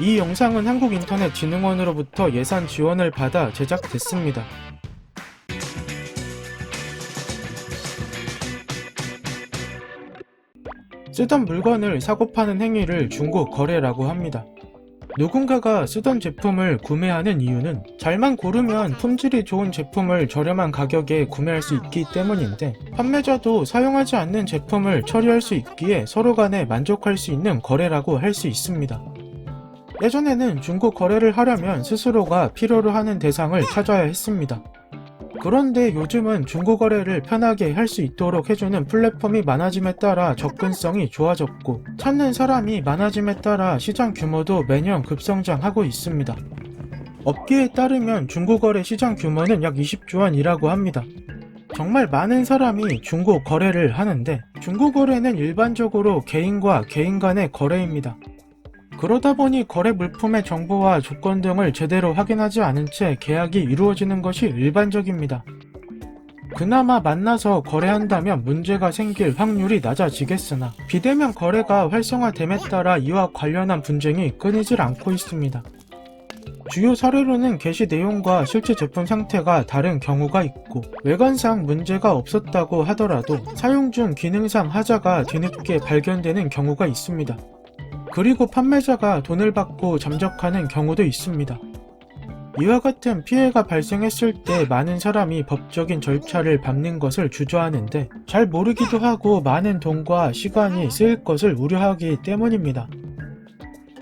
이 영상은 한국인터넷진흥원으로부터 예산 지원을 받아 제작됐습니다. 쓰던 물건을 사고 파는 행위를 중고 거래라고 합니다. 누군가가 쓰던 제품을 구매하는 이유는 잘만 고르면 품질이 좋은 제품을 저렴한 가격에 구매할 수 있기 때문인데 판매자도 사용하지 않는 제품을 처리할 수 있기에 서로 간에 만족할 수 있는 거래라고 할 수 있습니다. 예전에는 중고 거래를 하려면 스스로가 필요로 하는 대상을 찾아야 했습니다. 그런데 요즘은 중고 거래를 편하게 할 수 있도록 해주는 플랫폼이 많아짐에 따라 접근성이 좋아졌고 찾는 사람이 많아짐에 따라 시장 규모도 매년 급성장하고 있습니다. 업계에 따르면 중고 거래 시장 규모는 약 20조 원이라고 합니다. 정말 많은 사람이 중고 거래를 하는데 중고 거래는 일반적으로 개인과 개인 간의 거래입니다. 그러다 보니 거래 물품의 정보와 조건 등을 제대로 확인하지 않은 채 계약이 이루어지는 것이 일반적입니다. 그나마 만나서 거래한다면 문제가 생길 확률이 낮아지겠으나 비대면 거래가 활성화됨에 따라 이와 관련한 분쟁이 끊이질 않고 있습니다. 주요 사례로는 게시 내용과 실제 제품 상태가 다른 경우가 있고 외관상 문제가 없었다고 하더라도 사용 중 기능상 하자가 뒤늦게 발견되는 경우가 있습니다. 그리고 판매자가 돈을 받고 잠적하는 경우도 있습니다. 이와 같은 피해가 발생했을 때 많은 사람이 법적인 절차를 밟는 것을 주저하는데 잘 모르기도 하고 많은 돈과 시간이 쓰일 것을 우려하기 때문입니다.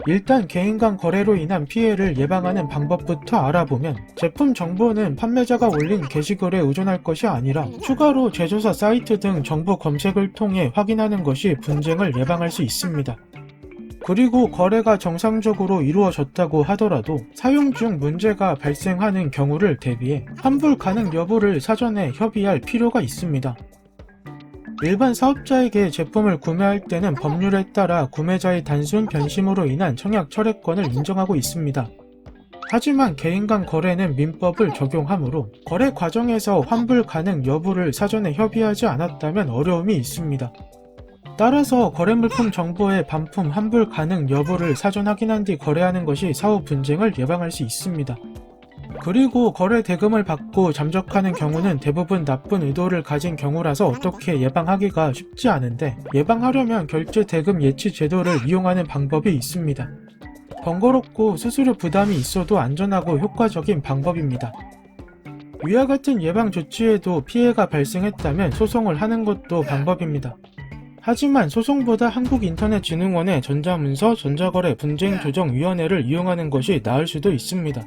일단 개인 간 거래로 인한 피해를 예방하는 방법부터 알아보면 제품 정보는 판매자가 올린 게시글에 의존할 것이 아니라 추가로 제조사 사이트 등 정보 검색을 통해 확인하는 것이 분쟁을 예방할 수 있습니다. 그리고 거래가 정상적으로 이루어졌다고 하더라도 사용 중 문제가 발생하는 경우를 대비해 환불 가능 여부를 사전에 협의할 필요가 있습니다. 일반 사업자에게 제품을 구매할 때는 법률에 따라 구매자의 단순 변심으로 인한 청약 철회권을 인정하고 있습니다. 하지만 개인 간 거래는 민법을 적용하므로 거래 과정에서 환불 가능 여부를 사전에 협의하지 않았다면 어려움이 있습니다. 따라서 거래 물품 정보의 반품 환불 가능 여부를 사전 확인한 뒤 거래하는 것이 사후 분쟁을 예방할 수 있습니다. 그리고 거래 대금을 받고 잠적하는 경우는 대부분 나쁜 의도를 가진 경우라서 어떻게 예방하기가 쉽지 않은데 예방하려면 결제 대금 예치 제도를 이용하는 방법이 있습니다. 번거롭고 수수료 부담이 있어도 안전하고 효과적인 방법입니다. 위와 같은 예방 조치에도 피해가 발생했다면 소송을 하는 것도 방법입니다. 하지만 소송보다 한국인터넷진흥원의 전자문서 전자거래 분쟁조정위원회를 이용하는 것이 나을 수도 있습니다.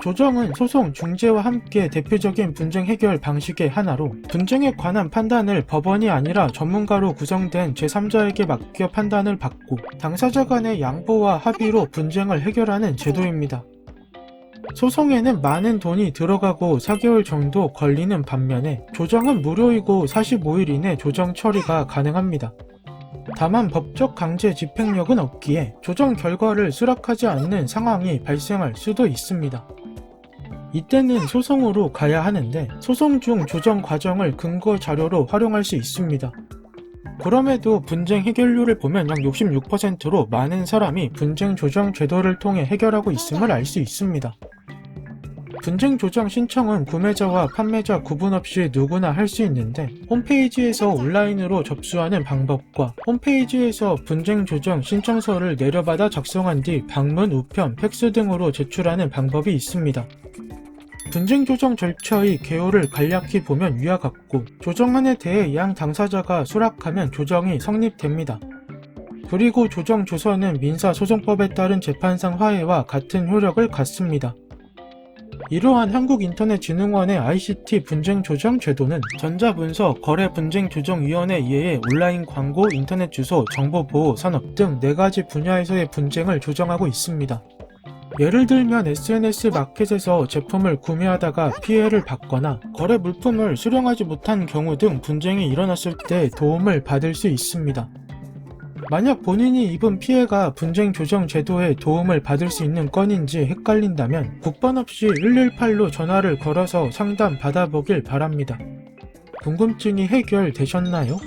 조정은 소송 중재와 함께 대표적인 분쟁 해결 방식의 하나로 분쟁에 관한 판단을 법원이 아니라 전문가로 구성된 제3자에게 맡겨 판단을 받고 당사자 간의 양보와 합의로 분쟁을 해결하는 제도입니다. 소송에는 많은 돈이 들어가고 4개월 정도 걸리는 반면에 조정은 무료이고 45일 이내 조정 처리가 가능합니다. 다만 법적 강제 집행력은 없기에 조정 결과를 수락하지 않는 상황이 발생할 수도 있습니다. 이때는 소송으로 가야 하는데 소송 중 조정 과정을 근거 자료로 활용할 수 있습니다. 그럼에도 분쟁 해결률을 보면 약 66%로 많은 사람이 분쟁 조정 제도를 통해 해결하고 있음을 알 수 있습니다. 분쟁 조정 신청은 구매자와 판매자 구분 없이 누구나 할 수 있는데 홈페이지에서 온라인으로 접수하는 방법과 홈페이지에서 분쟁 조정 신청서를 내려받아 작성한 뒤 방문, 우편, 팩스 등으로 제출하는 방법이 있습니다. 분쟁 조정 절차의 개요를 간략히 보면 위와 같고 조정안에 대해 양 당사자가 수락하면 조정이 성립됩니다. 그리고 조정 조서는 민사소송법에 따른 재판상 화해와 같은 효력을 갖습니다. 이러한 한국인터넷진흥원의 ICT 분쟁 조정 제도는 전자문서 거래 분쟁 조정 위원회 이외에 온라인 광고, 인터넷 주소, 정보 보호, 산업 등 4가지 분야에서의 분쟁을 조정하고 있습니다. 예를 들면 SNS 마켓에서 제품을 구매하다가 피해를 받거나 거래 물품을 수령하지 못한 경우 등 분쟁이 일어났을 때 도움을 받을 수 있습니다. 만약 본인이 입은 피해가 분쟁 조정 제도에 도움을 받을 수 있는 건인지 헷갈린다면 국번 없이 118로 전화를 걸어서 상담 받아보길 바랍니다. 궁금증이 해결되셨나요?